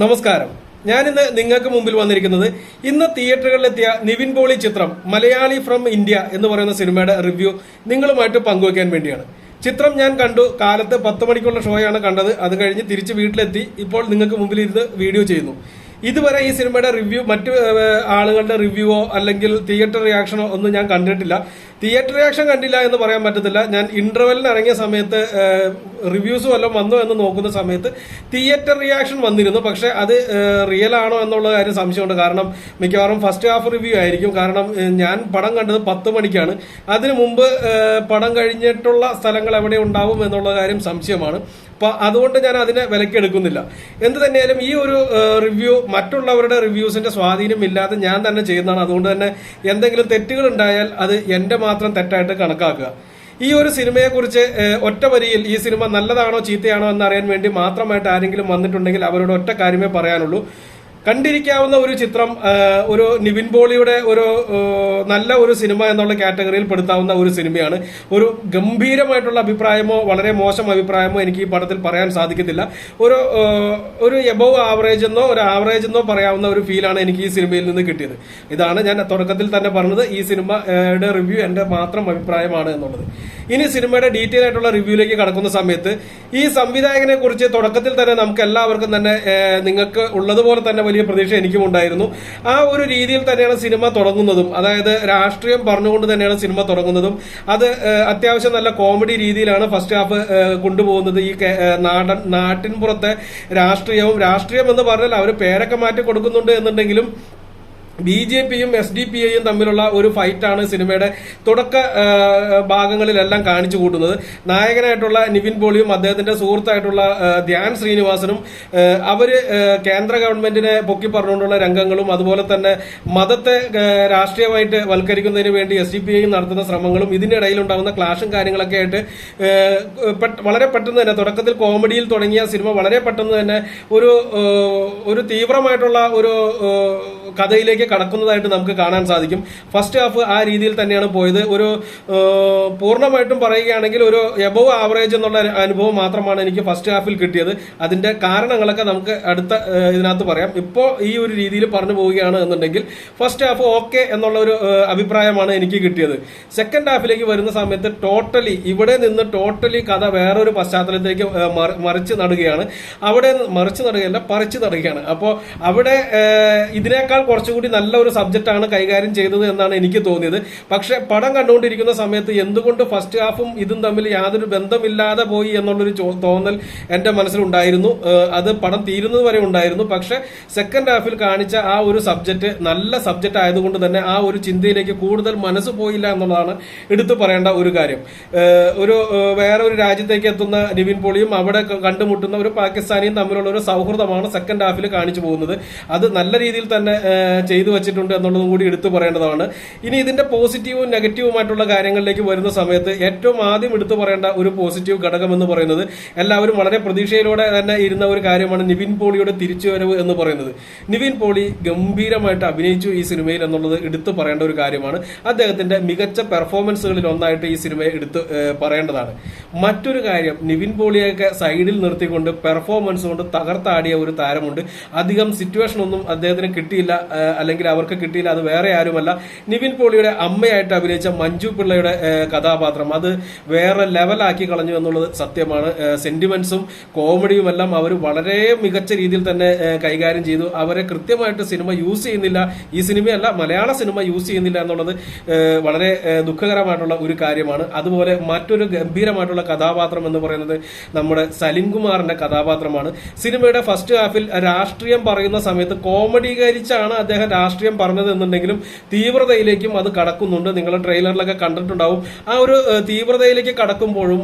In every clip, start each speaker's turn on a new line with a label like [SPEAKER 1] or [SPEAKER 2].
[SPEAKER 1] നമസ്കാരം. ഞാനിന്ന് നിങ്ങൾക്ക് മുമ്പിൽ വന്നിരിക്കുന്നത് ഇന്ന് തിയേറ്ററുകളിലെത്തിയ നിവിൻ പോളി ചിത്രം മലയാളി ഫ്രം ഇന്ത്യ എന്ന് പറയുന്ന സിനിമയുടെ റിവ്യൂ നിങ്ങളുമായിട്ട് പങ്കുവയ്ക്കാൻ വേണ്ടിയാണ്. ചിത്രം ഞാൻ കണ്ടു. കാലത്ത് പത്ത് മണിക്കുള്ള ഷോയാണ് കണ്ടത്. അത് കഴിഞ്ഞ് തിരിച്ച് വീട്ടിലെത്തി. ഇപ്പോൾ നിങ്ങൾക്ക് മുമ്പിൽ ഇരുന്ന് വീഡിയോ ചെയ്യുന്നു. ഇതുവരെ ഈ സിനിമയുടെ റിവ്യൂ മറ്റു ആളുകളുടെ റിവ്യൂവോ അല്ലെങ്കിൽ തിയേറ്റർ റിയാക്ഷനോ ഒന്നും ഞാൻ കണ്ടിട്ടില്ല. തിയേറ്റർ റിയാക്ഷൻ കണ്ടില്ല എന്ന് പറയാൻ പറ്റത്തില്ല. ഞാൻ ഇന്റർവെല്ലിന് ഇറങ്ങിയ സമയത്ത് റിവ്യൂസ് വല്ലതും വന്നോ എന്ന് നോക്കുന്ന സമയത്ത് തിയേറ്റർ റിയാക്ഷൻ വന്നിരുന്നു. പക്ഷെ അത് റിയൽ ആണോ എന്നുള്ള കാര്യം സംശയമുണ്ട്. കാരണം മിക്കവാറും ഫസ്റ്റ് ഹാഫ് റിവ്യൂ ആയിരിക്കും. കാരണം ഞാൻ പടം കണ്ടത് പത്ത് മണിക്കാണ്. അതിനു മുമ്പ് പടം കഴിഞ്ഞിട്ടുള്ള സ്ഥലങ്ങൾ എവിടെ ഉണ്ടാവും എന്നുള്ള കാര്യം സംശയമാണ്. അപ്പൊ അതുകൊണ്ട് ഞാൻ അതിനെ വിലക്കെടുക്കുന്നില്ല എന്ത് തന്നെയാലും ഈ ഒരു റിവ്യൂ മറ്റുള്ളവരുടെ റിവ്യൂസിന്റെ സ്വാധീനം ഇല്ലാതെ ഞാൻ തന്നെ ചെയ്യുന്നതാണ്. അതുകൊണ്ട് തന്നെ എന്തെങ്കിലും തെറ്റുകൾ ഉണ്ടായാൽ അത് എന്റെ മാത്രം തെറ്റായിട്ട് കണക്കാക്കുക. ഈ ഒരു സിനിമയെക്കുറിച്ച് കുറിച്ച് ഒറ്റ വരിയിൽ ഈ സിനിമ നല്ലതാണോ ചീത്തയാണോ എന്നറിയാൻ വേണ്ടി മാത്രമായിട്ട് ആരെങ്കിലും വന്നിട്ടുണ്ടെങ്കിൽ അവരോട് ഒറ്റ കാര്യമേ പറയാനുള്ളൂ. കണ്ടിരിക്കാവുന്ന ഒരു ചിത്രം ഒരു നിവിൻ പോളിയുടെ ഒരു നല്ല ഒരു സിനിമ എന്നുള്ള കാറ്റഗറിയിൽ പെടുത്താവുന്ന ഒരു സിനിമയാണ്. ഒരു ഗംഭീരമായിട്ടുള്ള അഭിപ്രായമോ വളരെ മോശം അഭിപ്രായമോ എനിക്ക് ഈ പടത്തിൽ പറയാൻ സാധിക്കത്തില്ല. ഒരു ഒരു എബവ് ആവറേജ് എന്നോ ഒരു ആവറേജ് എന്നോ പറയാവുന്ന ഒരു ഫീലാണ് എനിക്ക് ഈ സിനിമയിൽ നിന്ന് കിട്ടിയത്. ഇതാണ് ഞാൻ തുടക്കത്തിൽ തന്നെ പറഞ്ഞത്. ഈ സിനിമയുടെ റിവ്യൂ എന്റെ മാത്രം അഭിപ്രായമാണ് എന്നുള്ളത്. ഇനി സിനിമയുടെ ഡീറ്റെയിൽ ആയിട്ടുള്ള റിവ്യൂയിലേക്ക് കടക്കുന്ന സമയത്ത് ഈ സംവിധായകനെ കുറിച്ച് തുടക്കത്തിൽ തന്നെ നമുക്ക് എല്ലാവർക്കും തന്നെ നിങ്ങൾക്ക് ഉള്ളതുപോലെ തന്നെ വലിയ പ്രതീക്ഷ എനിക്കും ഉണ്ടായിരുന്നു. ആ ഒരു രീതിയിൽ തന്നെയാണ് സിനിമ തുടങ്ങുന്നതും. അതായത് രാഷ്ട്രീയം പറഞ്ഞുകൊണ്ട് തന്നെയാണ് സിനിമ തുടങ്ങുന്നതും. അത് അത്യാവശ്യം നല്ല കോമഡി രീതിയിലാണ് ഫസ്റ്റ് ഹാഫ് കൊണ്ടുപോകുന്നത്. ഈ നാടൻ നാട്ടിൻപുറത്തെ രാഷ്ട്രീയവും രാഷ്ട്രീയം എന്ന് പറഞ്ഞാൽ അവർ പേരൊക്കെ മാറ്റി കൊടുക്കുന്നുണ്ട് എന്നുണ്ടെങ്കിലും ബി ജെ പിയും എസ് ഡി പി ഐയും തമ്മിലുള്ള ഒരു ഫൈറ്റാണ് സിനിമയുടെ തുടക്ക ഭാഗങ്ങളിലെല്ലാം കാണിച്ചു കൂട്ടുന്നത്. നായകനായിട്ടുള്ള നിവിൻ പോളിയും അദ്ദേഹത്തിന്റെ സുഹൃത്തായിട്ടുള്ള ധ്യാൻ ശ്രീനിവാസനും അവർ കേന്ദ്ര ഗവൺമെന്റിനെ പൊക്കി പറഞ്ഞുകൊണ്ടുള്ള രംഗങ്ങളും അതുപോലെ തന്നെ മതത്തെ രാഷ്ട്രീയമായിട്ട് വൽക്കരിക്കുന്നതിന് വേണ്ടി എസ് ഡി പി ഐയും നടത്തുന്ന ശ്രമങ്ങളും ഇതിനിടയിൽ ഉണ്ടാകുന്ന ക്ലാഷും കാര്യങ്ങളൊക്കെ ആയിട്ട് വളരെ പെട്ടെന്ന് തന്നെ തുടക്കത്തിൽ കോമഡിയിൽ തുടങ്ങിയ സിനിമ വളരെ പെട്ടെന്ന് തന്നെ ഒരു ഒരു തീവ്രമായിട്ടുള്ള ഒരു കഥയിലേക്ക് കടക്കുന്നതായിട്ട് നമുക്ക് കാണാൻ സാധിക്കും. ഫസ്റ്റ് ഹാഫ് ആ രീതിയിൽ തന്നെയാണ് പോയത്. ഒരു പൂർണമായിട്ടും പറയുകയാണെങ്കിൽ ഒരു എബവ് ആവറേജ് എന്നുള്ള അനുഭവം മാത്രമാണ് എനിക്ക് ഫസ്റ്റ് ഹാഫിൽ കിട്ടിയത്. അതിന്റെ കാരണങ്ങളൊക്കെ നമുക്ക് അടുത്ത ഇതിനകത്ത് പറയാം. ഇപ്പോൾ ഈ ഒരു രീതിയിൽ പറഞ്ഞു പോവുകയാണ് എന്നുണ്ടെങ്കിൽ ഫസ്റ്റ് ഹാഫ് ഓക്കെ എന്നുള്ള ഒരു അഭിപ്രായമാണ് എനിക്ക് കിട്ടിയത്. സെക്കൻഡ് ഹാഫിലേക്ക് വരുന്ന സമയത്ത് ടോട്ടലി ഇവിടെ നിന്ന് ടോട്ടലി കഥ വേറൊരു പശ്ചാത്തലത്തിലേക്ക് മറിച്ച് നടുകയാണ്. അവിടെ മറിച്ച് നടുകയല്ല പറിച്ച് നടുകയാണ്. അപ്പോൾ അവിടെ ഇതിനേക്കാൾ കുറച്ചുകൂടി നല്ല ഒരു സബ്ജക്റ്റ് ആണ് കൈകാര്യം ചെയ്തത് എന്നാണ് എനിക്ക് തോന്നിയത്. പക്ഷെ പടം കണ്ടുകൊണ്ടിരിക്കുന്ന സമയത്ത് എന്തുകൊണ്ട് ഫസ്റ്റ് ഹാഫും ഇതും തമ്മിൽ യാതൊരു ബന്ധമില്ലാതെ പോയി എന്നുള്ളൊരു തോന്നൽ എന്റെ മനസ്സിലുണ്ടായിരുന്നു. അത് പടം തീരുന്നത് വരെ ഉണ്ടായിരുന്നു. പക്ഷെ സെക്കൻഡ് ഹാഫിൽ കാണിച്ച ആ ഒരു സബ്ജക്റ്റ് നല്ല സബ്ജക്റ്റ് ആയതുകൊണ്ട് തന്നെ ആ ഒരു ചിന്തയിലേക്ക് കൂടുതൽ മനസ്സ് പോയില്ല എന്നുള്ളതാണ് എടുത്തു പറയേണ്ട ഒരു കാര്യം. ഒരു വേറെ ഒരു രാജ്യത്തേക്ക് എത്തുന്ന നിവിൻ പോളിയും അവിടെ കണ്ടുമുട്ടുന്ന ഒരു പാകിസ്ഥാനിയും തമ്മിലുള്ള ഒരു സൗഹൃദമാണ് സെക്കൻഡ് ഹാഫിൽ കാണിച്ചു പോകുന്നത്. അത് നല്ല രീതിയിൽ തന്നെ ആ, ചെയ്തു വെച്ചിട്ടുണ്ട് എന്നുള്ളതും കൂടി എടുത്തു പറയേണ്ടതാണ്. ഇനി ഇതിന്റെ പോസിറ്റീവും നെഗറ്റീവുമായിട്ടുള്ള കാര്യങ്ങളിലേക്ക് വരുന്ന സമയത്ത് ഏറ്റവും ആദ്യം എടുത്തു പറയേണ്ട ഒരു പോസിറ്റീവ് ഘടകം എന്ന് പറയുന്നത് എല്ലാവരും വളരെ പ്രതീക്ഷയിലൂടെ തന്നെ ഇരുന്ന ഒരു കാര്യമാണ് നിവിൻ പോളിയുടെ തിരിച്ചുവരവ് എന്ന് പറയുന്നത്. നിവിൻ പോളി ഗംഭീരമായിട്ട് അഭിനയിച്ചു ഈ സിനിമയിൽ എന്നുള്ളത് എടുത്തു പറയേണ്ട ഒരു കാര്യമാണ്. അദ്ദേഹത്തിന്റെ മികച്ച പെർഫോമൻസുകളിൽ ഒന്നായിട്ട് ഈ സിനിമയെ എടുത്ത് പറയേണ്ടതാണ്. മറ്റൊരു കാര്യം നിവിൻ പോളിയൊക്കെ സൈഡിൽ നിർത്തിക്കൊണ്ട് പെർഫോമൻസ് കൊണ്ട് തകർത്താടിയ ഒരു താരമുണ്ട്. അധികം സിറ്റുവേഷൻ ഒന്നും അദ്ദേഹത്തിന് കിട്ടിയില്ല അല്ലെങ്കിൽ അവർക്ക് കിട്ടിയില്ല അത് വേറെ ആരുമല്ല. നിവിൻ പോളിയുടെ അമ്മയായിട്ട് അഭിനയിച്ച മഞ്ജു പിള്ളയുടെ കഥാപാത്രം. അത് വേറെ ലെവലാക്കി കളഞ്ഞു എന്നുള്ളത് സത്യമാണ്. സെന്റിമെന്റ്സും കോമഡിയും എല്ലാം അവർ വളരെ മികച്ച രീതിയിൽ തന്നെ കൈകാര്യം ചെയ്തു. അവരെ കൃത്യമായിട്ട് സിനിമ യൂസ് ചെയ്യുന്നില്ല. ഈ സിനിമയല്ല മലയാള സിനിമ യൂസ് ചെയ്യുന്നില്ല എന്നുള്ളത് വളരെ ദുഃഖകരമായിട്ടുള്ള ഒരു കാര്യമാണ്. അതുപോലെ മറ്റൊരു ഗംഭീരമായിട്ടുള്ള കഥാപാത്രം എന്ന് പറയുന്നത് നമ്മുടെ സലിംകുമാറിന്റെ കഥാപാത്രമാണ്. സിനിമയുടെ ഫസ്റ്റ് ഹാഫിൽ രാഷ്ട്രീയം പറയുന്ന സമയത്ത് കോമഡീകരിച്ചാണ് അദ്ദേഹം രാഷ്ട്രീയം പറഞ്ഞത് എന്നുണ്ടെങ്കിലും തീവ്രതയിലേക്കും അത് കടക്കുന്നുണ്ട്. നിങ്ങൾ ട്രെയിലറിലൊക്കെ കണ്ടിട്ടുണ്ടാവും. ആ ഒരു തീവ്രതയിലേക്ക് കടക്കുമ്പോഴും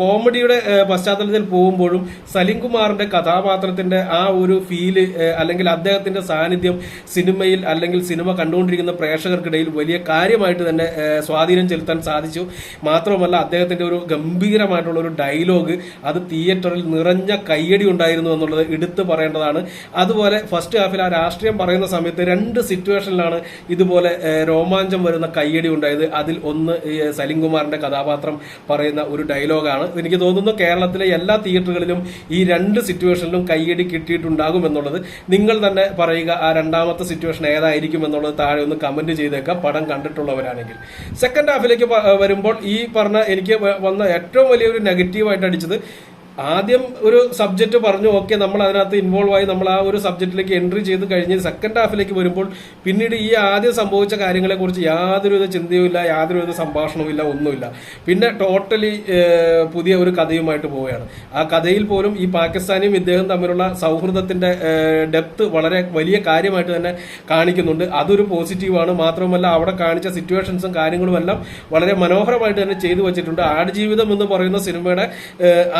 [SPEAKER 1] കോമഡിയുടെ പശ്ചാത്തലത്തിൽ പോകുമ്പോഴും സലിം കുമാറിന്റെ കഥാപാത്രത്തിന്റെ ആ ഒരു ഫീൽ അല്ലെങ്കിൽ അദ്ദേഹത്തിന്റെ സാന്നിധ്യം സിനിമയിൽ അല്ലെങ്കിൽ സിനിമ കണ്ടുകൊണ്ടിരിക്കുന്ന പ്രേക്ഷകർക്കിടയിൽ വലിയ കാര്യമായിട്ട് തന്നെ സ്വാധീനം ചെലുത്താൻ സാധിച്ചു. മാത്രമല്ല അദ്ദേഹത്തിന്റെ ഒരു ഗംഭീരമായിട്ടുള്ള ഒരു ഡയലോഗ് അത് തിയേറ്ററിൽ നിറഞ്ഞ കയ്യടി ഉണ്ടായിരുന്നു എന്നുള്ളത് എടുത്തു പറയേണ്ടതാണ്. അതുപോലെ ഫസ്റ്റ് ഹാഫിൽ ആ രാഷ്ട്രീയം പറയുന്ന സമയത്ത് രണ്ട് രണ്ട് സിറ്റുവേഷനിലാണ് ഇതുപോലെ രോമാഞ്ചം വരുന്ന കയ്യടി ഉണ്ടായത്. അതിൽ ഒന്ന് സലിംകുമാറിന്റെ സലിം കുമാറിന്റെ കഥാപാത്രം പറയുന്ന ഒരു ഡയലോഗാണ്. എനിക്ക് തോന്നുന്നു കേരളത്തിലെ എല്ലാ തിയേറ്ററുകളിലും ഈ രണ്ട് സിറ്റുവേഷനിലും കയ്യടി കിട്ടിയിട്ടുണ്ടാകും എന്നുള്ളത്. നിങ്ങൾ തന്നെ പറയുക ആ രണ്ടാമത്തെ സിറ്റുവേഷൻ ഏതായിരിക്കും എന്നുള്ളത് താഴെ ഒന്ന് കമന്റ് ചെയ്തേക്കാം. പടം കണ്ടിട്ടുള്ളവരാണെങ്കിൽ. സെക്കൻഡ് ഹാഫിലേക്ക് വരുമ്പോൾ ഈ പറഞ്ഞ എനിക്ക് വന്ന ഏറ്റവും വലിയൊരു നെഗറ്റീവായിട്ട് അടിച്ചത് ആദ്യം ഒരു സബ്ജക്റ്റ് പറഞ്ഞു ഓക്കെ നമ്മൾ അതിനകത്ത് ഇൻവോൾവ് ആയി നമ്മൾ ആ ഒരു സബ്ജക്റ്റിലേക്ക് എൻട്രി ചെയ്ത് കഴിഞ്ഞ് സെക്കൻഡ് ഹാഫിലേക്ക് വരുമ്പോൾ പിന്നീട് ഈ ആദ്യം സംഭവിച്ച കാര്യങ്ങളെക്കുറിച്ച് യാതൊരുവിധ ചിന്തയുമില്ല യാതൊരുവിധ സംഭാഷണവുമില്ല ഒന്നുമില്ല. പിന്നെ ടോട്ടലി പുതിയ ഒരു കഥയുമായിട്ട് പോവുകയാണ്. ആ കഥയിൽ പോലും ഈ പാകിസ്ഥാനിയും ഇദ്ദേഹം തമ്മിലുള്ള സൗഹൃദത്തിന്റെ ഡെപ്ത് വളരെ വലിയ കാര്യമായിട്ട് തന്നെ കാണിക്കുന്നുണ്ട്. അതൊരു പോസിറ്റീവാണ് മാത്രമല്ല അവിടെ കാണിച്ച സിറ്റുവേഷൻസും കാര്യങ്ങളും എല്ലാം വളരെ മനോഹരമായിട്ട് തന്നെ ചെയ്തു വെച്ചിട്ടുണ്ട്. ആടുജീവിതം എന്ന് പറയുന്ന സിനിമയുടെ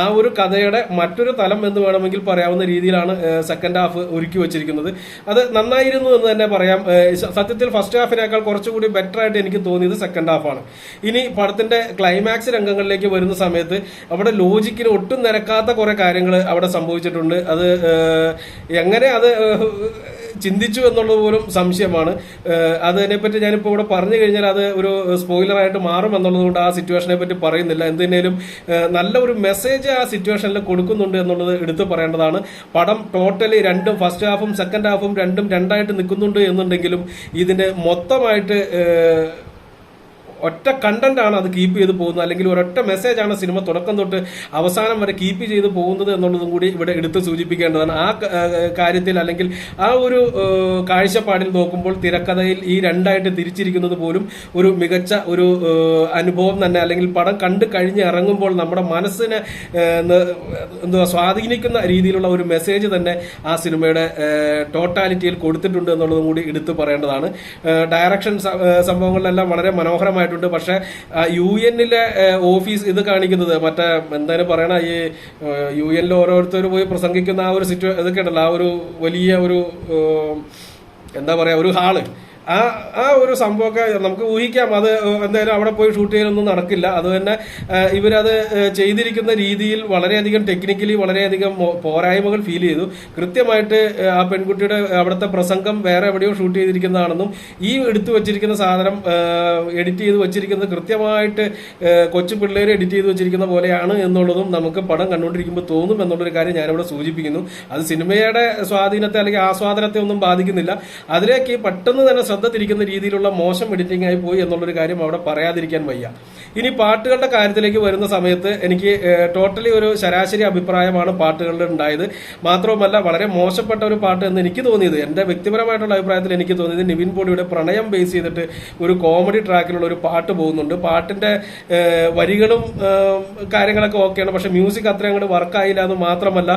[SPEAKER 1] ആ ഒരു കഥയുടെ മറ്റൊരു തലം എന്ന് വേണമെങ്കിൽ പറയാവുന്ന രീതിയിലാണ് സെക്കൻഡ് ഹാഫ് ഒരുക്കി വെച്ചിരിക്കുന്നത്. അത് നന്നായിരുന്നു എന്ന് തന്നെ പറയാം. സത്യത്തിൽ ഫസ്റ്റ് ഹാഫിനേക്കാൾ കുറച്ചുകൂടി ബെറ്റർ ആയിട്ട് എനിക്ക് തോന്നിയത് സെക്കൻഡ് ഹാഫാണ് ഇനി പടത്തിന്റെ ക്ലൈമാക്സ് രംഗങ്ങളിലേക്ക് വരുന്ന സമയത്ത് അവിടെ ലോജിക്കിന് ഒട്ടും നിരക്കാത്ത കുറെ കാര്യങ്ങൾ അവിടെ സംഭവിച്ചിട്ടുണ്ട്. അത് എങ്ങനെ അത് ചിന്തിച്ചു എന്നുള്ളത് പോലും സംശയമാണ്. അതിനെപ്പറ്റി ഞാനിപ്പോൾ ഇവിടെ പറഞ്ഞു കഴിഞ്ഞാൽ അത് ഒരു സ്പോയിലറായിട്ട് മാറും എന്നുള്ളത് കൊണ്ട് ആ സിറ്റുവേഷനെ പറ്റി പറയുന്നില്ല. എന്തിനേലും നല്ല ഒരു മെസ്സേജ് ആ സിറ്റുവേഷനിൽ കൊടുക്കുന്നുണ്ട് എന്നുള്ളത് എടുത്തു പറയേണ്ടതാണ്. പടം ടോട്ടലി രണ്ടും ഫസ്റ്റ് ഹാഫും സെക്കൻഡ് ഹാഫും രണ്ടും രണ്ടായിട്ട് നിൽക്കുന്നുണ്ട് എന്നുണ്ടെങ്കിലും ഇതിന് മൊത്തമായിട്ട് ഒറ്റ കണ്ടന്റ് ആണ് അത് കീപ്പ് ചെയ്ത് പോകുന്നത്. അല്ലെങ്കിൽ ഒരൊറ്റ മെസ്സേജ് ആണ് സിനിമ തുടക്കം തൊട്ട് അവസാനം വരെ കീപ്പ് ചെയ്ത് പോകുന്നത് എന്നുള്ളതും കൂടി ഇവിടെ എടുത്ത് സൂചിപ്പിക്കേണ്ടതാണ്. ആ കാര്യത്തിൽ അല്ലെങ്കിൽ ആ ഒരു കാഴ്ചപ്പാടിൽ നോക്കുമ്പോൾ തിരക്കഥയിൽ ഈ രണ്ടായിട്ട് തിരിച്ചിരിക്കുന്നത് പോലും ഒരു മികച്ച ഒരു അനുഭവം തന്നെ. അല്ലെങ്കിൽ പടം കണ്ട് കഴിഞ്ഞ് ഇറങ്ങുമ്പോൾ നമ്മുടെ മനസ്സിനെ എന്താ സ്വാധീനിക്കുന്ന രീതിയിലുള്ള ഒരു മെസ്സേജ് തന്നെ ആ സിനിമയുടെ ടോട്ടാലിറ്റിയിൽ കൊടുത്തിട്ടുണ്ട് എന്നുള്ളതും കൂടി എടുത്തു പറയേണ്ടതാണ്. ഡയറക്ഷൻ സംഭവങ്ങളിലെല്ലാം വളരെ മനോഹരമായിട്ടുണ്ട് പക്ഷെ യു എന്നിലെ ഓഫീസ് ഇത് കാണിക്കുന്നത് മറ്റേ എന്തായാലും പറയണ ഈ യു എന്നിൽ ഓരോരുത്തർ പോയി പ്രസംഗിക്കുന്ന ആ ഒരു സിറ്റുവേഷൻ ഇതൊക്കെ ഉണ്ടല്ലോ. ആ ഒരു വലിയ ഒരു എന്താ പറയാ ഒരു ഹാൾ. ആ ആ ഒരു സംഭവമൊക്കെ നമുക്ക് ഊഹിക്കാം. അത് എന്തായാലും അവിടെ പോയി ഷൂട്ട് ചെയ്യാനൊന്നും നടക്കില്ല. അത് തന്നെ ഇവരത് ചെയ്തിരിക്കുന്ന രീതിയിൽ വളരെയധികം ടെക്നിക്കലി വളരെയധികം പോരായ്മകൾ ഫീൽ ചെയ്തു. കൃത്യമായിട്ട് ആ പെൺകുട്ടിയുടെ അവിടുത്തെ പ്രസംഗം വേറെ എവിടെയോ ഷൂട്ട് ചെയ്തിരിക്കുന്നതാണെന്നും ഈ എടുത്തു വച്ചിരിക്കുന്ന സാധനം എഡിറ്റ് ചെയ്ത് വെച്ചിരിക്കുന്നത് കൃത്യമായിട്ട് കൊച്ചു പിള്ളേരെ എഡിറ്റ് ചെയ്ത് വെച്ചിരിക്കുന്ന പോലെയാണ് എന്നുള്ളതും നമുക്ക് പടം കണ്ടുകൊണ്ടിരിക്കുമ്പോൾ തോന്നും എന്നുള്ളൊരു കാര്യം ഞാനിവിടെ സൂചിപ്പിക്കുന്നു. അത് സിനിമയുടെ സ്വാധീനത്തെ അല്ലെങ്കിൽ ആസ്വാദനത്തെ ഒന്നും ബാധിക്കുന്നില്ല. അതിലേക്ക് പെട്ടെന്ന് തന്നെ ശ്രദ്ധ തിരിക്കുന്ന രീതിയിലുള്ള മോശം എഡിറ്റിംഗ് ആയി പോയി എന്നുള്ളൊരു കാര്യം അവിടെ പറയാതിരിക്കാൻ വയ്യ. ഇനി പാട്ടുകളുടെ കാര്യത്തിലേക്ക് വരുന്ന സമയത്ത് എനിക്ക് ടോട്ടലി ഒരു ശരാശരി അഭിപ്രായമാണ് പാട്ടുകളിൽ ഉണ്ടായത്. മാത്രവുമല്ല വളരെ മോശപ്പെട്ട ഒരു പാട്ട് എന്ന് എനിക്ക് തോന്നിയത് എന്റെ വ്യക്തിപരമായിട്ടുള്ള അഭിപ്രായത്തിൽ എനിക്ക് തോന്നിയത് നിവിൻ പോളിയുടെ പ്രണയം ബേസ് ചെയ്തിട്ട് ഒരു കോമഡി ട്രാക്കിലുള്ള ഒരു പാട്ട് പോകുന്നുണ്ട്. പാട്ടിന്റെ ഏഹ്, വരികളും കാര്യങ്ങളൊക്കെ ഓക്കെയാണ് പക്ഷെ മ്യൂസിക് അത്ര അങ്ങോട്ട് വർക്കായില്ല എന്ന് മാത്രമല്ല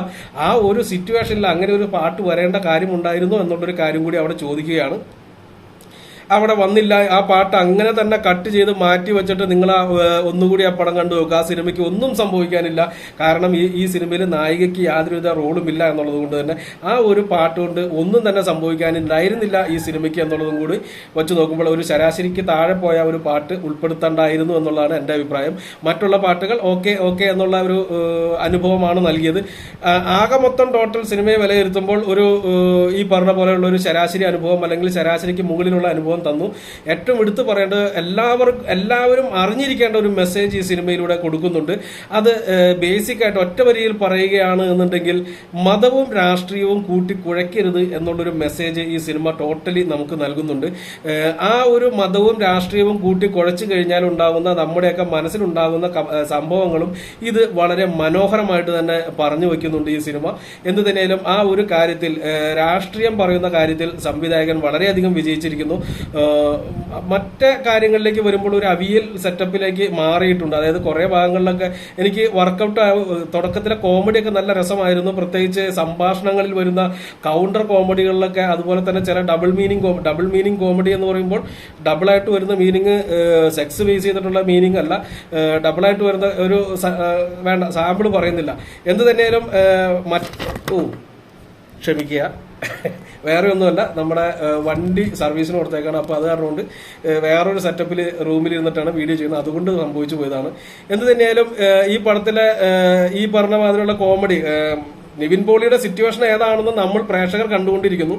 [SPEAKER 1] ആ ഒരു സിറ്റുവേഷനിൽ അങ്ങനെ ഒരു പാട്ട് വരേണ്ട കാര്യമുണ്ടായിരുന്നു എന്നുള്ളൊരു കാര്യം കൂടി അവിടെ ചോദിക്കുകയാണ്. അവിടെ വന്നില്ല. ആ പാട്ട് അങ്ങനെ തന്നെ കട്ട് ചെയ്ത് മാറ്റി വെച്ചിട്ട് നിങ്ങൾ ആ ഒന്നുകൂടി ആ പടം കണ്ടു നോക്കുക ആ സിനിമയ്ക്ക് ഒന്നും സംഭവിക്കാനില്ല. കാരണം ഈ ഈ സിനിമയിൽ നായികയ്ക്ക് യാതൊരുവിധ റോളും ഇല്ല എന്നുള്ളത് കൊണ്ട് തന്നെ ആ ഒരു പാട്ട് കൊണ്ട് ഒന്നും തന്നെ സംഭവിക്കാനുണ്ടായിരുന്നില്ല ഈ സിനിമയ്ക്ക് എന്നുള്ളതും കൂടി വെച്ച് നോക്കുമ്പോൾ ഒരു ശരാശരിക്ക് താഴെ പോയ ഒരു പാട്ട് ഉൾപ്പെടുത്തേണ്ടായിരുന്നു എന്നുള്ളതാണ് എന്റെ അഭിപ്രായം. മറ്റുള്ള പാട്ടുകൾ ഓക്കെ ഓക്കെ എന്നുള്ള ഒരു അനുഭവമാണ് നൽകിയത്. ആകെ മൊത്തം ടോട്ടൽ സിനിമയെ വിലയിരുത്തുമ്പോൾ ഒരു ഈ പറഞ്ഞ പോലെയുള്ള ഒരു ശരാശരി അനുഭവം അല്ലെങ്കിൽ ശരാശരിക്ക് മുകളിലുള്ള അനുഭവം തന്നു. ഏറ്റവും എടുത്തു പറയേണ്ടത് എല്ലാവർക്കും എല്ലാവരും അറിഞ്ഞിരിക്കേണ്ട ഒരു മെസ്സേജ് ഈ സിനിമയിലൂടെ കൊടുക്കുന്നുണ്ട്. അത് ബേസിക് ആയിട്ട് ഒറ്റ വരിയിൽ പറയുകയാണ് എന്നുണ്ടെങ്കിൽ മതവും രാഷ്ട്രീയവും കൂട്ടി കുഴയ്ക്കരുത് എന്നുള്ളൊരു മെസ്സേജ് ഈ സിനിമ ടോട്ടലി നമുക്ക് നൽകുന്നുണ്ട്. ആ ഒരു മതവും രാഷ്ട്രീയവും കൂട്ടി കുഴച്ചു കഴിഞ്ഞാൽ ഉണ്ടാകുന്ന നമ്മുടെയൊക്കെ മനസ്സിലുണ്ടാകുന്ന സംഭവങ്ങളും ഇത് വളരെ മനോഹരമായിട്ട് തന്നെ പറഞ്ഞു വെക്കുന്നുണ്ട് ഈ സിനിമ. എന്ത് തന്നെയാലും ആ ഒരു കാര്യത്തിൽ രാഷ്ട്രീയം പറയുന്ന കാര്യത്തിൽ സംവിധായകൻ വളരെയധികം വിജയിച്ചിരിക്കുന്നു. മറ്റ് കാര്യങ്ങളിലേക്ക് വരുമ്പോൾ ഒരു അവിയൽ സെറ്റപ്പിലേക്ക് മാറിയിട്ടുണ്ട്. അതായത് കുറെ ഭാഗങ്ങളിലൊക്കെ എനിക്ക് വർക്കൗട്ട് തുടക്കത്തിലെ കോമഡിയൊക്കെ നല്ല രസമായിരുന്നു. പ്രത്യേകിച്ച് സംഭാഷണങ്ങളിൽ വരുന്ന കൗണ്ടർ കോമഡികളിലൊക്കെ അതുപോലെ തന്നെ ചില double meaning double meaning comedy എന്ന് പറയുമ്പോൾ ഡബിളായിട്ട് വരുന്ന മീനിങ് സെക്സ് ബേസ് ചെയ്തിട്ടുള്ള മീനിങ് അല്ല. ഡബിളായിട്ട് വരുന്ന ഒരു വേണ്ട സാമ്പിൾ പറയുന്നില്ല. എന്ത് തന്നെയാലും മറ്റു ക്ഷമിക്കുക. വേറെ ഒന്നുമല്ല നമ്മുടെ വണ്ടി സർവീസിന് കൊടുത്തേക്കാണ്. അപ്പോൾ അത് കാരണം കൊണ്ട് വേറൊരു സെറ്റപ്പിൽ റൂമിൽ ഇരുന്നിട്ടാണ് വീഡിയോ ചെയ്യുന്നത്. അതുകൊണ്ട് സംഭവിച്ചു പോയതാണ്. എന്ത് തന്നെയായാലും ഈ പടത്തിലെ ഈ പറഞ്ഞ മാതിരിയുള്ള കോമഡി നിവിൻ പോളിയുടെ സിറ്റുവേഷൻ ഏതാണെന്ന് നമ്മൾ പ്രേക്ഷകർ കണ്ടുകൊണ്ടിരിക്കുന്നു.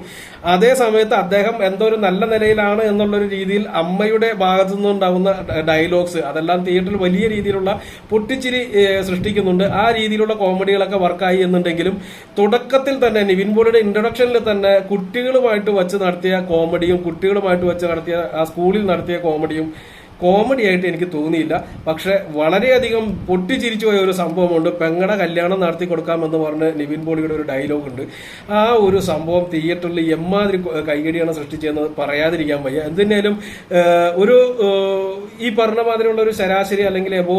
[SPEAKER 1] അതേ സമയത്ത് അദ്ദേഹം എന്തോ ഒരു നല്ല നിലയിലാണ് എന്നുള്ളൊരു രീതിയിൽ അമ്മയുടെ ഭാഗത്തു നിന്നുണ്ടാകുന്ന ഡയലോഗ്സ് അതെല്ലാം തിയേറ്ററിൽ വലിയ രീതിയിലുള്ള പൊട്ടിച്ചിരി സൃഷ്ടിക്കുന്നുണ്ട്. ആ രീതിയിലുള്ള കോമഡികളൊക്കെ വർക്കായി എന്നുണ്ടെങ്കിലും തുടക്കത്തിൽ തന്നെ നിവിൻ പോളിയുടെ ഇൻട്രൊഡക്ഷനിൽ തന്നെ കുട്ടികളുമായിട്ട് വച്ച് നടത്തിയ കോമഡിയും കുട്ടികളുമായിട്ട് വെച്ച് നടത്തിയ ആ സ്കൂളിൽ നടത്തിയ കോമഡിയും കോമഡി ആയിട്ട് എനിക്ക് തോന്നിയില്ല. പക്ഷെ വളരെയധികം പൊട്ടിച്ചിരിച്ചു പോയ ഒരു സംഭവമുണ്ട്. പെങ്ങടെ കല്യാണം നടത്തി കൊടുക്കാമെന്ന് പറഞ്ഞ് നിവിൻ പോളിയുടെ ഒരു ഡയലോഗ് ഉണ്ട്. ആ ഒരു സംഭവം തിയേറ്ററിൽ എമ്മാതിരി കൈകടിയാണ് സൃഷ്ടിച്ചതെന്ന് പറയാതിരിക്കാൻ വയ്യ. എന്തിനേലും ഒരു ഈ പറഞ്ഞ മാതിരിയുള്ള ഒരു ശരാശരി അല്ലെങ്കിൽ എബോ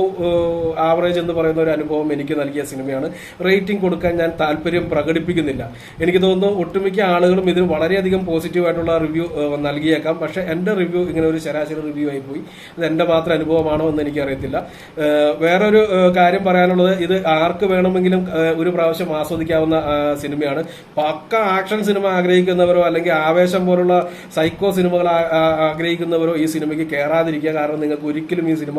[SPEAKER 1] ആവറേജ് എന്ന് പറയുന്ന ഒരു അനുഭവം എനിക്ക് നൽകിയ സിനിമയാണ്. റേറ്റിംഗ് കൊടുക്കാൻ ഞാൻ താല്പര്യം പ്രകടിപ്പിക്കുന്നില്ല. എനിക്ക് തോന്നുന്നു ഒട്ടുമിക്ക ആളുകളും ഇതിന് വളരെയധികം പോസിറ്റീവായിട്ടുള്ള റിവ്യൂ നൽകിയേക്കാം. പക്ഷെ എന്റെ റിവ്യൂ ഇങ്ങനെ ഒരു ശരാശരി റിവ്യൂ ആയി പോയി. അത് എന്റെ മാത്രം അനുഭവമാണോ എന്ന് എനിക്ക് അറിയത്തില്ല ഏഹ് വേറൊരു കാര്യം പറയാനുള്ളത് ഇത് ആർക്ക് വേണമെങ്കിലും ഒരു പ്രാവശ്യം ആസ്വദിക്കാവുന്ന സിനിമയാണ്. പക്ക ആക്ഷൻ സിനിമ ആഗ്രഹിക്കുന്നവരോ അല്ലെങ്കിൽ ആവേശം പോലുള്ള സൈക്കോ സിനിമകൾ ആഗ്രഹിക്കുന്നവരോ ഈ സിനിമയ്ക്ക് കയറാതിരിക്കുക കാരണം നിങ്ങൾക്ക് ഒരിക്കലും ഈ സിനിമ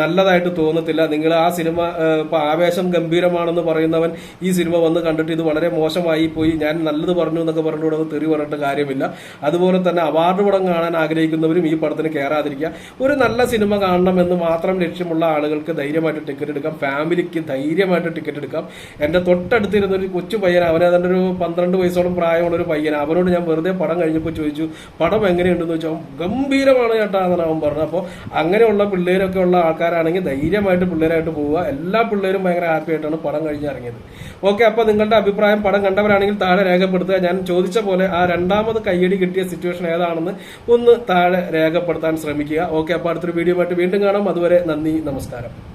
[SPEAKER 1] നല്ലതായിട്ട് തോന്നത്തില്ല. നിങ്ങൾ ആ സിനിമ ഇപ്പൊ ആവേശം ഗംഭീരമാണെന്ന് പറയുന്നവൻ ഈ സിനിമ വന്ന് കണ്ടിട്ട് ഇത് വളരെ മോശമായി പോയി ഞാൻ നല്ലത് പറഞ്ഞു എന്നൊക്കെ പറഞ്ഞുകൂടെ അത് തെറി പറഞ്ഞിട്ട് കാര്യമില്ല. അതുപോലെ തന്നെ അവാർഡ് പടം കാണാൻ ആഗ്രഹിക്കുന്നവരും ഈ പടത്തിന് കയറാതിരിക്കുക ഒരു നല്ല സിനിമ കാണണം എന്ന് മാത്രം ലക്ഷ്യമുള്ള ആളുകൾക്ക് ധൈര്യമായിട്ട് ടിക്കറ്റ് എടുക്കാം. ഫാമിലിക്ക് ധൈര്യമായിട്ട് ടിക്കറ്റ് എടുക്കാം. എന്റെ തൊട്ടടുത്തിരുന്ന ഒരു കൊച്ചു പയ്യൻ അവനെ തന്നെ ഒരു പന്ത്രണ്ട് വയസ്സോളം പ്രായമുള്ള ഒരു പയ്യൻ അവനോട് ഞാൻ വെറുതെ പടം കഴിഞ്ഞപ്പോൾ ചോദിച്ചു പടം എങ്ങനെയുണ്ടെന്ന് ചോദിച്ചു? ഗംഭീരമാണ് ചേട്ടാ എന്നാണ് അവൻ പറഞ്ഞത്. അപ്പോൾ അങ്ങനെയുള്ള പിള്ളേരൊക്കെ ഉള്ള ആൾക്കാരാണെങ്കിൽ ധൈര്യമായിട്ട് പിള്ളേരായിട്ട് പോവുക. എല്ലാ പിള്ളേരും ഭയങ്കര ഹാപ്പി ആയിട്ടാണ് പടം കഴിഞ്ഞ് ഇറങ്ങിയത് ഓക്കെ അപ്പൊ നിങ്ങളുടെ അഭിപ്രായം പടം കണ്ടവരാണെങ്കിൽ താഴെ രേഖപ്പെടുത്തുക. ഞാൻ ചോദിച്ച പോലെ ആ രണ്ടാമത് കയ്യടി കിട്ടിയ സിറ്റുവേഷൻ ഏതാണെന്ന് ഒന്ന് താഴെ രേഖപ്പെടുത്താൻ ശ്രമിക്കുക. ഓക്കെ അപ്പൊ അടുത്തൊരു വീഡിയോ ആയിട്ട് വീണ്ടും കാണാം. അതുവരെ നന്ദി നമസ്കാരം.